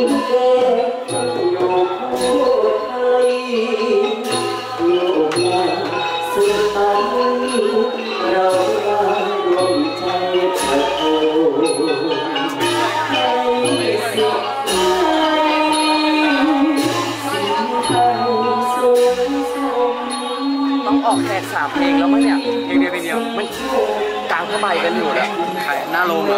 ออกแขกสามเพลงแล้วมั้งเนี่ย เพลงเดียวเพลงเดียวมันางผ้าใบกันอยู่แล้วใครหน้าโรงเหร